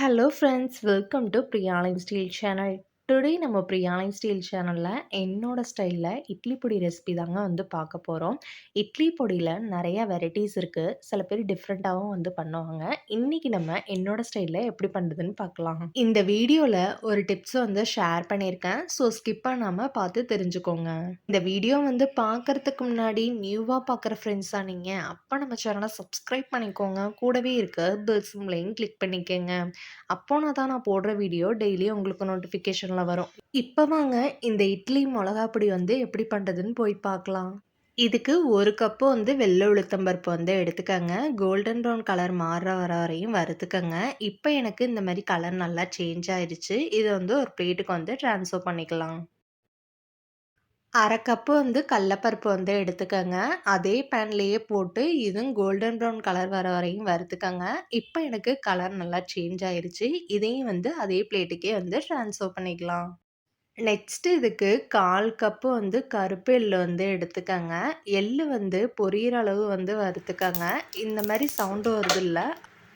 Hello friends welcome to பிரியாலின் steel channel today நம்ம biryani steel சேனலில் என்னோட ஸ்டைலில் இட்லி பொடி ரெசிபி தாங்க வந்து பார்க்க போகிறோம் இட்லி பொடியில் நிறைய வெரைட்டிஸ் இருக்குது சில பேர் டிஃப்ரெண்ட்டாகவும் வந்து பண்ணுவாங்க. இன்றைக்கி நம்ம என்னோட ஸ்டைலில் எப்படி பண்ணுறதுன்னு பார்க்கலாம். இந்த வீடியோவில் ஒரு டிப்ஸ் வந்து ஷேர் பண்ணியிருக்கேன். ஸோ ஸ்கிப் பண்ணாமல் பார்த்து தெரிஞ்சுக்கோங்க. இந்த வீடியோ வந்து பார்க்குறதுக்கு முன்னாடி நியூவாக பார்க்குற ஃப்ரெண்ட்ஸாக நீங்கள் அப்போ நம்ம சேனலை சப்ஸ்கிரைப் பண்ணிக்கோங்க. கூடவே இருக்க பெல் சிம்லையும் கிளிக் பண்ணிக்கோங்க. அப்போனா தான் நான் போடுற வீடியோ டெய்லி உங்களுக்கு நோட்டிஃபிகேஷனில் வரும். இப்போ வாங்க இந்த இட்லி மிளகா பொடி வந்து எப்படி பண்ணுறதுன்னு போய் பார்க்கலாம். இதுக்கு ஒரு கப்பு வந்து வெள்ளை உளுத்தம்பருப்பு வந்து எடுத்துக்கோங்க. கோல்டன் ப்ரௌன் கலர் மாறுற வர வரையும் வறுத்துக்கோங்க. இப்போ எனக்கு இந்த மாதிரி கலர் நல்லா சேஞ்ச் ஆயிடுச்சு. இதை வந்து ஒரு பிளேட்டுக்கு வந்து ட்ரான்ஸ்ஃபர் பண்ணிக்கலாம். அரை கப்பு வந்து கடலப்பருப்பு வந்து எடுத்துக்கோங்க. அதே பேன்லேயே போட்டு இதுவும் கோல்டன் ப்ரௌன் கலர் வர வரையும் வறுத்துக்கோங்க. இப்போ எனக்கு கலர் நல்லா சேஞ்ச் ஆயிடுச்சு இதையும் வந்து அதே பிளேட்டுக்கே வந்து ட்ரான்ஸ்ஃபர் பண்ணிக்கலாம். நெக்ஸ்ட்டு இதுக்கு கால் கப்பு வந்து கருப்பு எள்ளு வந்து எடுத்துக்கோங்க. எள்ளு வந்து பொரியிற அளவு வந்து வறுத்துக்கோங்க. இந்த மாதிரி சவுண்டு வருது இல்லை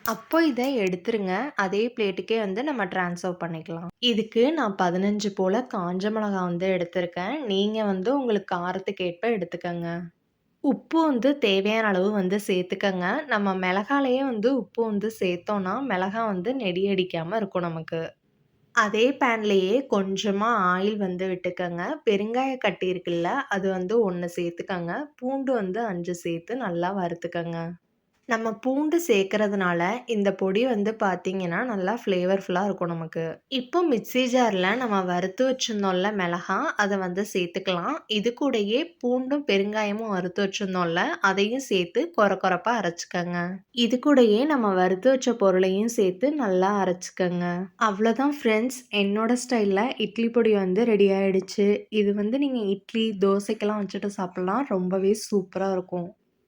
அப்போ இதை எடுத்துருங்க. அதே பிளேட்டுக்கே வந்து நம்ம டிரான்ஸ்ஃபர் பண்ணிக்கலாம். இதுக்கு நான் பதினஞ்சு போல் காஞ்ச மிளகா வந்து எடுத்திருக்கேன். நீங்கள் வந்து உங்களுக்கு காரத்துக்கு ஏற்ப எடுத்துக்கோங்க. உப்பு வந்து தேவையான அளவு வந்து சேர்த்துக்கங்க. நம்ம மிளகாலேயே வந்து உப்பு வந்து சேர்த்தோன்னா மிளகா வந்து நெடி அடிக்காமல் இருக்கும் நமக்கு. அதே பேன்லேயே கொஞ்சமாக ஆயில் வந்து விட்டுக்கங்க. பெருங்காய கட்டி இருக்குல்ல அது வந்து ஒன்று சேர்த்துக்கங்க. பூண்டு வந்து அஞ்சு சேர்த்து நல்லா வறுத்துக்கங்க. நம்ம பூண்டு சேர்க்கறதுனால இந்த பொடி வந்து பார்த்திங்கன்னா நல்லா ஃப்ளேவர்ஃபுல்லாக இருக்கும் நமக்கு. இப்போ மிக்ஸி ஜாரில் நம்ம வறுத்து வச்சுருந்தோம்ல மிளகா அதை வந்து சேர்த்துக்கலாம். இது கூடயே பூண்டும் பெருங்காயமும் வறுத்து வச்சுருந்தோம்ல அதையும் சேர்த்து குறை குறைப்பாக அரைச்சிக்கோங்க. இது கூடயே நம்ம வறுத்து வச்ச பொருளையும் சேர்த்து நல்லா அரைச்சிக்கோங்க. அவ்வளோதான் ஃப்ரெண்ட்ஸ் என்னோட ஸ்டைலில் இட்லி பொடி வந்து ரெடி ஆகிடுச்சு இது வந்து நீங்கள் இட்லி தோசைக்கெல்லாம் வச்சுட்டு சாப்பிட்லாம். ரொம்பவே சூப்பராக இருக்கும்.